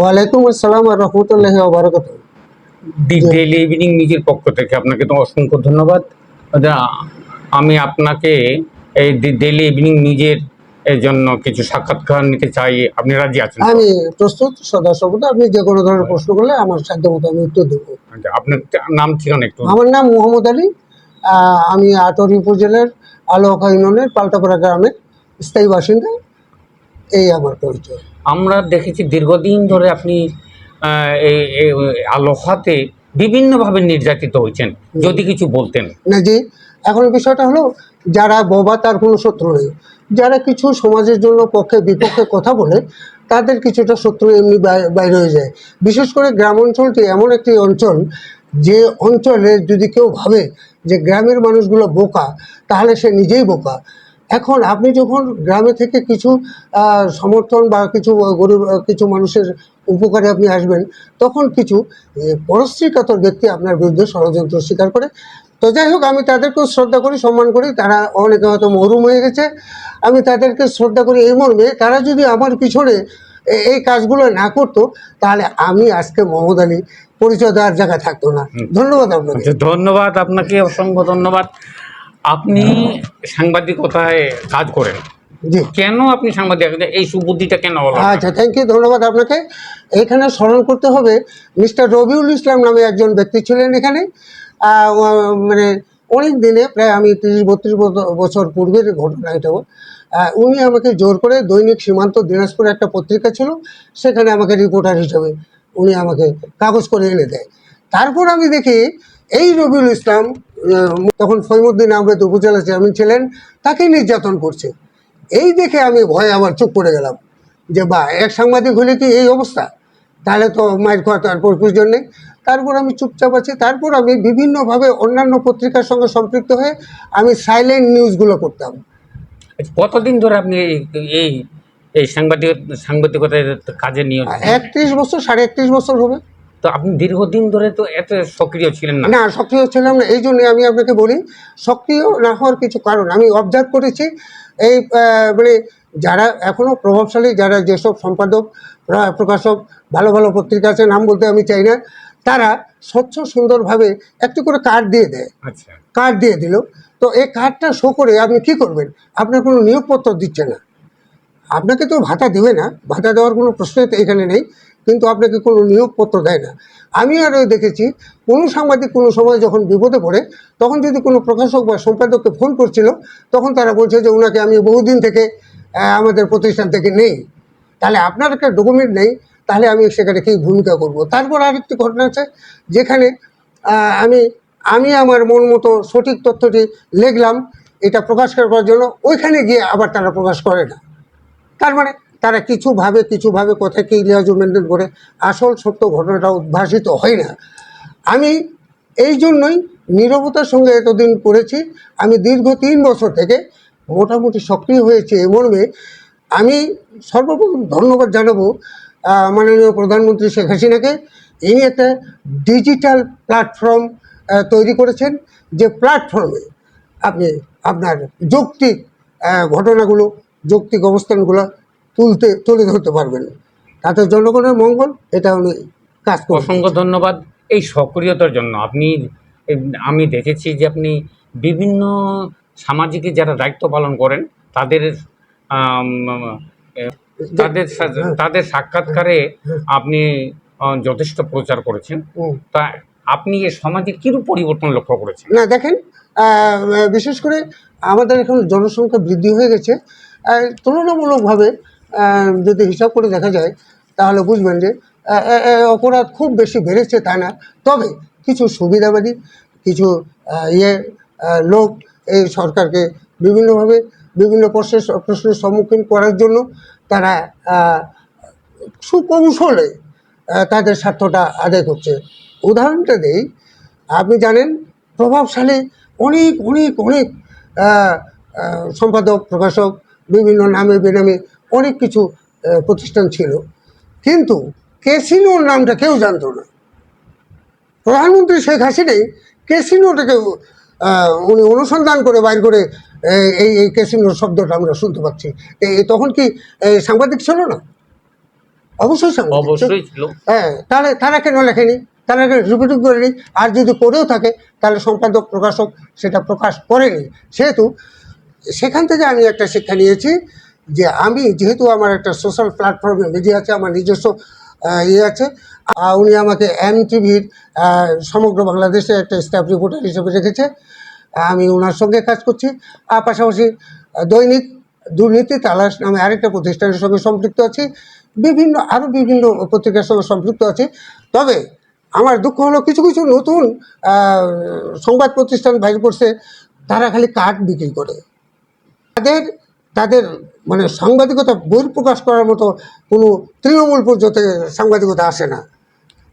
ওয়ালাইকুম আসসালাম রহমতুল্লাহ বারকাত daily evening নিজের পক্ষ থেকে আপনাকে তো অসংখ্য ধন্যবাদ। আচ্ছা, আমি আপনাকে এই দি ডেইলি ইভিনিং নিজের এর জন্য কিছু সাক্ষাৎকার নিতে চাই। আপনি রাজি আছেন? আমি প্রস্তুত সদা সর্বদা। আপনি যে কোনো ধরনের প্রশ্ন করলে আমার সাধ্য মতো আমি উত্তর দেবো। আচ্ছা, আপনার নাম ঠিকানা একটু আমার নাম মোহাম্মদ আলী। আমি আটরি উপজেলার আলোকা ইউনিয়নের পাল্টাপাড়া গ্রামের স্থায়ী বাসিন্দা। এই আমার পরিচয়। আমরা দেখেছি দীর্ঘদিন ধরে আপনি আলোহাতে বিভিন্নভাবে নির্যাতিত হয়েছেন, যদি কিছু বলতেন। না জি, এখন বিষয়টা হলো, যারা বোবা তার কোনো শত্রু নেই। যারা কিছু সমাজের জন্য পক্ষে বিপক্ষে কথা বলে, তাদের কিছুটা শত্রু এমনি বাইরে হয়ে যায়। বিশেষ করে গ্রাম অঞ্চলটি এমন একটি অঞ্চল, যে অঞ্চলে যদি কেউ ভাবে যে গ্রামের মানুষগুলো বোকা, তাহলে সে নিজেই বোকা। এখন আপনি যখন গ্রামে থেকে কিছু সমর্থন বা কিছু গরিব কিছু মানুষের উপকারে আপনি আসবেন তখন কিছু পরশ্রীকাতর ব্যক্তি আপনার বিরুদ্ধে ষড়যন্ত্র স্বীকার করে। তো যাই হোক আমি তাদেরকেও শ্রদ্ধা করি সম্মান করি তারা অনেকে হয়তো মরুম হয়ে গেছে। আমি তাদেরকে শ্রদ্ধা করি এই মর্মে তারা যদি আমার পিছনে এই কাজগুলো না করতো তাহলে আমি আজকে মোহাম্মদ আলী পরিচয় দেওয়ার জায়গায় থাকতো না। ধন্যবাদ আপনাকে। ধন্যবাদ আপনাকে অসংখ্য ধন্যবাদ। আপনি সাংবাদিকতায় কাজ করেন। জি। কেন আপনি সাংবাদিক? এই সুবুদ্ধিটা কেন হলো? আচ্ছা থ্যাংক ইউ ধন্যবাদ আপনাকে। এখানে স্মরণ করতে হবে মিস্টার রবিউল ইসলাম নামে একজন ব্যক্তি ছিলেন এখানে। মানে অনেক দিনে প্রায় আমি তিরিশ বত্রিশ বছ- বছর পূর্বের ঘটনা আহ, উনি আমাকে জোর করে দৈনিক সীমান্ত দিনাজপুরে একটা পত্রিকা ছিল সেখানে আমাকে রিপোর্টার হিসেবে উনি আমাকে কাগজ করে এনে দেয়। তারপর আমি দেখি এই রবিউল ইসলাম তখন ফৈমুদ্দিন আহমেদ উপজেলা চেয়ারম্যান ছিলেন তাকে নির্যাতন করছে। এই দেখে আমি ভয়ে আবার চুপ করে গেলাম যে বা এক সাংবাদিক হলে কি এই অবস্থা? তাহলে তো মায়ের খাওয়া তার প্রয়োজন নেই। তারপর আমি চুপচাপ আছি। তারপর আমি বিভিন্নভাবে অন্যান্য পত্রিকার সঙ্গে সম্পৃক্ত হয়ে আমি সাইলেন্ট নিউজগুলো করতাম কতদিন ধরে আপনি এই- এই এই সাংবাদিক সাংবাদিকতার কাজে নিয়ে একত্রিশ বছর সাড়ে একত্রিশ বছর হবে। তো আপনি দীর্ঘদিন ধরে তো এত সক্রিয় ছিলেন না। না সক্রিয় ছিলাম না এই জন্যে আমি আপনাকে বলি সক্রিয় না হওয়ার কিছু কারণ আমি অবজার্ভ করেছি এই মানে যারা এখনও প্রভাবশালী যারা যেসব সম্পাদক প্রকাশক ভালো ভালো পত্রিকা আছে নাম বলতে আমি চাই না তারা স্বচ্ছ সুন্দরভাবে একটু করে কার্ড দিয়ে দেয়। আচ্ছা। কার্ড দিয়ে দিল তো এই কার্ডটা শো করে আপনি কি করবেন? আপনার কোনো নিয়োগপত্র দিচ্ছে না। আপনাকে তো ভাতা দেবে না ভাতা দেওয়ার কোনো প্রশ্নই তো এখানে নেই। কিন্তু আপনাকে কোনো নিয়োগপত্র দেয় না। আমি আরও দেখেছি, কোনো সাংবাদিক কোনো সময় যখন বিপদে পড়ে, তখন যদি কোনো প্রকাশক বা সম্পাদককে ফোন করছিল, তখন তারা বলছে যে ওনাকে আমি বহুদিন থেকে আমাদের প্রতিষ্ঠান থেকে নেই। তাহলে আপনার একটা ডকুমেন্ট নেই, তাহলে আমি সেখানে কী ভূমিকা করব? তারপর আরেকটি ঘটনা আছে, যেখানে আমি আমি আমার মন মতো সঠিক তথ্যটি লিখলাম, এটা প্রকাশ করার জন্য, ওইখানে গিয়ে আবার তারা প্রকাশ করে না। তার মানে তারা কিছু ভাবে কিছু ভাবে কথাকে ইলিয়াজু মেনটেন করে। আসল সত্য ঘটনাটা উদ্ভাসিত হয় না। আমি এই জন্যই নীরবতার সঙ্গে এতদিন করেছি আমি দীর্ঘ তিন বছর থেকে মোটামুটি সক্রিয় হয়েছে এ মর্মে। আমি সর্বপ্রথম ধন্যবাদ জানাব মাননীয় প্রধানমন্ত্রী শেখ হাসিনাকে। ইনি একটা ডিজিটাল প্ল্যাটফর্ম তৈরি করেছেন। যে প্ল্যাটফর্মে আপনি আপনার যৌক্তিক ঘটনাগুলো, যৌক্তিক অবস্থানগুলো তুলতে তুলে ধরতে পারবেন তাতে জনগণের মঙ্গল এটা উনি কাজ করছেন অসংখ্য ধন্যবাদ। এই সক্রিয়তার জন্য আপনি আমি দেখেছি যে আপনি বিভিন্ন সামাজিক যারা দায়িত্ব পালন করেন তাদের তাদের সা- তাদের সাক্ষাৎকারে আপনি যথেষ্ট প্রচার করেছেন। তা আপনি এ সমাজে কিরূপ পরিবর্তন লক্ষ্য করেছেন? না দেখেন বিশেষ করে আমাদের এখন জনসংখ্যা বৃদ্ধি হয়ে গেছে। তুলনামূলকভাবে যদি হিসাব করে দেখা যায়, তাহলে বুঝবেন যে অপরাধ খুব বেশি বেড়েছে তা না। তবে কিছু সুবিধাবাদী, কিছু ইয়ে লোক এই সরকারকে বিভিন্নভাবে বিভিন্ন প্রশ্নের প্রশ্নের সম্মুখীন করার জন্য তারা সুকৌশলে তাদের স্বার্থটা আদায় করছে। উদাহরণটা দেই, আপনি জানেন, প্রভাবশালী অনেক অনেক অনেক সম্পাদক, প্রকাশক, বিভিন্ন নামে বেনামে অনেক কিছু প্রতিষ্ঠান ছিল। কিন্তু ক্যাসিনোর নামটা কেউ জানতো না। প্রধানমন্ত্রী শেখ হাসিনাই ক্যাসিনোটাকে উনি অনুসন্ধান করে বাইর করে এই এই ক্যাসিনোর শব্দটা আমরা শুনতে পাচ্ছি। এই তখন কি সাংবাদিক ছিল না? অবশ্যই অবশ্যই হ্যাঁ তাহলে তারা কেন লেখেনি? তারা রিপিটিং করেনি? আর যদি করেও থাকে তাহলে সম্পাদক প্রকাশক সেটা প্রকাশ করেনি। সেহেতু সেখান থেকে আমি একটা শিক্ষা নিয়েছি যে আমি যেহেতু আমার একটা সোশ্যাল প্ল্যাটফর্মে মিডিয়া আছে, আমার নিজস্ব ইয়ে আছে উনি আমাকে এম টিভির সমগ্র বাংলাদেশে একটা স্টাফ রিপোর্টার হিসেবে রেখেছে। আমি ওনার সঙ্গে কাজ করছি। আর পাশাপাশি দৈনিক দুর্নীতি তালাশ নামে আরেকটা প্রতিষ্ঠানের সঙ্গে সম্পৃক্ত আছি। বিভিন্ন আরও বিভিন্ন পত্রিকার সঙ্গে সম্পৃক্ত আছি। তবে আমার দুঃখ হলো কিছু কিছু নতুন সংবাদ প্রতিষ্ঠান বাইর করছে। তারা খালি কাঠ বিক্রি করে। তাদের তাদের মানে সাংবাদিকতা বহিঃপ্রকাশ করার মতো কোনো তৃণমূল পর্যন্ত সাংবাদিকতা আসে না।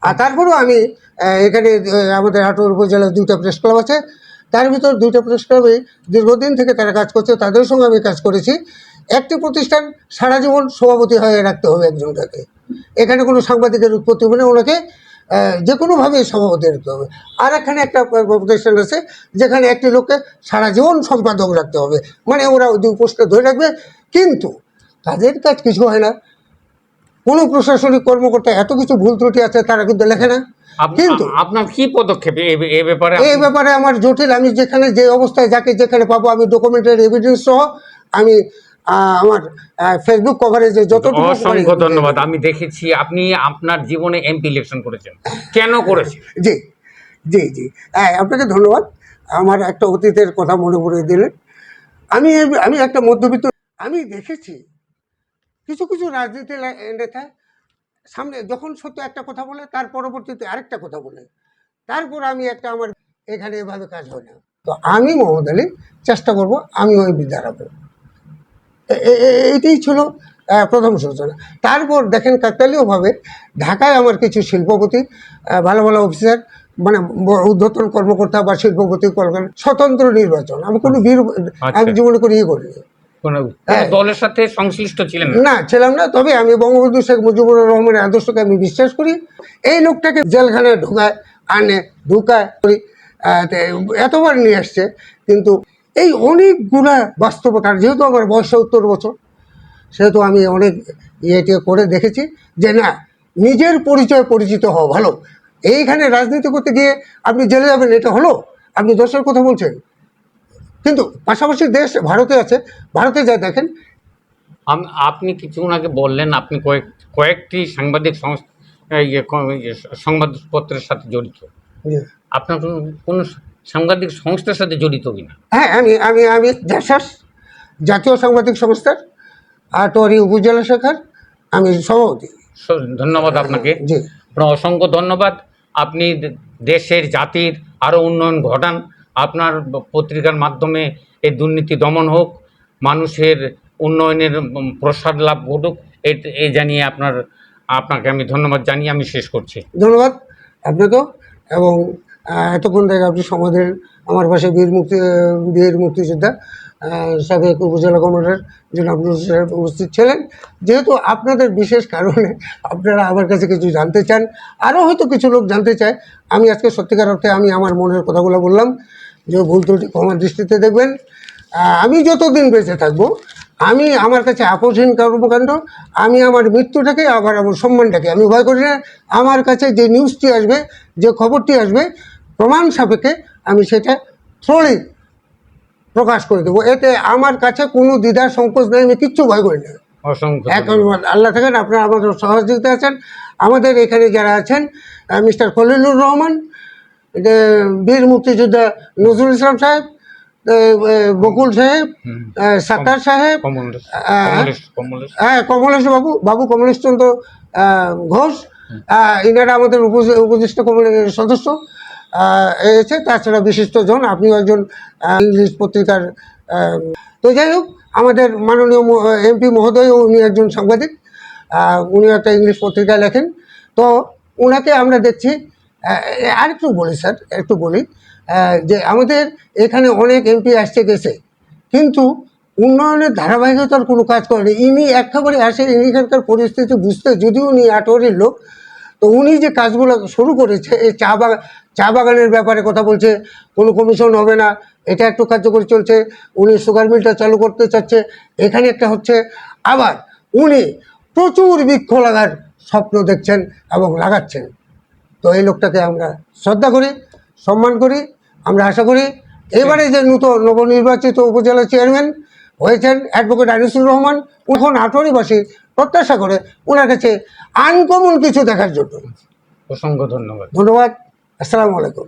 আর তারপরেও আমি এখানে আমাদের হাটুর উপজেলায় দুইটা প্রেস ক্লাব আছে। তার ভিতর দুইটা প্রেস ক্লাবে দীর্ঘদিন থেকে তারা কাজ করছে, তাদের সঙ্গে আমি কাজ করেছি। একটি প্রতিষ্ঠান সারা জীবন সভাপতি হয়ে রাখতে হবে একজনটাকে। এখানে কোনো সাংবাদিকের উৎপত্তি হবে না, ওনাকে যে কোনোভাবে সভাপতি রাখতে হবে। আর এখানে একটা প্রতিষ্ঠান আছে যেখানে একটি লোককে সারা জীবন সম্পাদক রাখতে হবে। মানে ওরা ওই দুই পোস্টে ধরে রাখবে। কিন্তু তাদের কাজ কিছু হয় না। কোনো প্রশাসনিক কর্মকর্তা এত কিছু ভুল ত্রুটি আছে তারা কিন্তু লেখে না। কিন্তু আপনার কি পদক্ষেপ এ- এ ব্যাপারে? এই ব্যাপারে আমার জটিল। আমি যেখানে যে অবস্থায় যাকে যেখানে পাবো আমি ডকুমেন্টের এভিডেন্স সহ আমি আমার ফেসবুক কভারেজে যতটুকু অসংখ্য ধন্যবাদ। আমি দেখেছি আপনি আপনার জীবনে এমপি ইলেকশন করেছেন। কেন করেছেন? জি জি জি। হ্যাঁ আপনাকে ধন্যবাদ। আমার একটা অতীতের কথা মনে পড়িয়ে দিলেন আমি আমি একটা মধ্যবিত্ত আমি দেখেছি কিছু কিছু রাজনীতি নেতা সামনে যখন সত্য একটা কথা বলে তার পরবর্তীতে আরেকটা কথা বলে। তারপর আমি একটা আমার এখানে এভাবে কাজ হয় না। তো আমি মোহাম্মদ আলী চেষ্টা করব আমি ওই দাঁড়াবো এইটাই ছিল প্রথম সূচনা। তারপর দেখেন কাকতালীয়ভাবে ঢাকায় আমার কিছু শিল্পপতি ভালো ভালো অফিসার মানে ঊর্ধ্বতন কর্মকর্তা বা শিল্পপতি করেন স্বতন্ত্র নির্বাচন। আমি কোনো বীর আমি জীবনে কোনো ইয়ে করিনি। হ্যাঁ। দলের সাথে সংশ্লিষ্ট ছিলেন না? না ছিলাম না তবে আমি বঙ্গবন্ধু শেখ মুজিবুর রহমানের আদর্শকে আমি বিশ্বাস করি। এই লোকটাকে জেলখানায় ঢোকায় আনে ঢুকায় করি এতবার নিয়ে আসছে কিন্তু এই অনেকগুলা বাস্তবতা আর যেহেতু আমার বয়স সত্তর বছর সেহেতু আমি অনেক ইয়েটিয়ে করে দেখেছি যে না নিজের পরিচয় পরিচিত হওয়া ভালো। এইখানে রাজনীতি করতে গিয়ে আপনি জেলে যাবেন এটা হলো? আপনি দশের কথা বলছেন। কিন্তু পাশাপাশি দেশ ভারতে আছে ভারতে যা দেখেন। আপনি কিছুক্ষণ আগে বললেন আপনি কয়েক কয়েকটি সাংবাদিক সংস- এই যে ক- ইয়ে সংবাদপত্রের সাথে জড়িত। আপনার কোনো সাংবাদিক সংস্থার সাথে জড়িত কিনা? হ্যাঁ আমি আমি আমি জাসাস জাতীয় সাংবাদিক সংস্থার আটোয়ারি উপজেলা শাখার আমি সভাপতি। ধন্যবাদ আপনাকে। জি। আপনার অসংখ্য ধন্যবাদ। আপনি দেশের জাতির আরও উন্নয়ন ঘটান। আপনার পত্রিকার মাধ্যমে এই দুর্নীতি দমন হোক মানুষের উন্নয়নের প্রসাদ লাভ ঘটুক এ এই জানিয়ে আপনার আপনাকে আমি ধন্যবাদ জানিয়ে আমি শেষ করছি। ধন্যবাদ আপনাকেও এবং এতক্ষণ থেকে আপনি সমাজের আমার পাশে বীর মুক্তি, বীর মুক্তিযোদ্ধা সাবেক উপজেলা কমান্ডার জনাব সাহেব উপস্থিত ছিলেন। যেহেতু আপনাদের বিশেষ কারণে আপনারা আমার কাছে কিছু জানতে চান আরও হয়তো কিছু লোক জানতে চায়, আমি আজকে সত্যিকার অর্থে আমি আমার মনের কথাগুলো বললাম, যে ভুল ত্রুটি ক্ষমার দৃষ্টিতে দেখবেন। আমি যতদিন বেঁচে থাকব, আমি আমার কাছে আপোষহীন কর্মকাণ্ড, আমি আমার মৃত্যুটাকে, আবার আমার সম্মানটাকে, আমি ভয় করি না। আমার কাছে যে নিউজটি আসবে, যে খবরটি আসবে প্রমাণ সাপেক্ষে আমি সেটা থ্রোলি প্রকাশ করে দেবো। এতে আমার কাছে কোনো দ্বিধার সংকোচ নেই আমি কিচ্ছু ভয় করি না। এখন আল্লাহ থাকেন আপনারা আমাদের সহযোগিতা আছেন। আমাদের এখানে যারা আছেন মিস্টার খলিলুর রহমান বীর মুক্তিযোদ্ধা নজরুল ইসলাম সাহেব বকুল সাহেব সাত্তার সাহেব কমলেশ হ্যাঁ। কমলেশ বাবু বাবু কমলেশ চন্দ্র ঘোষ ইনারা আমাদের উপদেষ্টা কমিটির সদস্য। এসে তাছাড়া বিশিষ্ট জন, আপনিও একজন ইংলিশ পত্রিকার তো যাই হোক, আমাদের মাননীয় এমপি মহোদয়, উনি একজন সাংবাদিক উনি একটা ইংলিশ পত্রিকায় লেখেন। তো ওনাকে আমরা দেখছি আরেকটু বলি স্যার, একটু বলি যে আমাদের এখানে অনেক এমপি আসছে গেছে, কিন্তু উন্নয়নের ধারাবাহিকতার কোনো কাজ করেনি। ইনি একেবারে আসে, ইনি এখানকার পরিস্থিতি বুঝতে, যদিও উনি আটোয়ারির লোক তো উনি যে কাজগুলো শুরু করেছে, এই চা বাগান চা বাগানের ব্যাপারে কথা বলছে, কোনো কমিশন হবে না, এটা একটু কার্যকরী চলছে, উনি সুগার মিলটা চালু করতে চাচ্ছে, এখানে একটা হচ্ছে, আবার উনি প্রচুর বৃক্ষ লাগার স্বপ্ন দেখছেন এবং লাগাচ্ছেন। তো এই লোকটাকে আমরা শ্রদ্ধা করি, সম্মান করি, আমরা আশা করি, এবারে যে নূতন নবনির্বাচিত উপজেলা চেয়ারম্যান হয়েছেন অ্যাডভোকেট আনিসুর রহমান এখন আঠেরোবাসী প্রত্যাশা করে ওনার কাছে আনকমন কিছু দেখার জন্য। অসংখ্য ধন্যবাদ। ধন্যবাদ। আসসালামু আলাইকুম।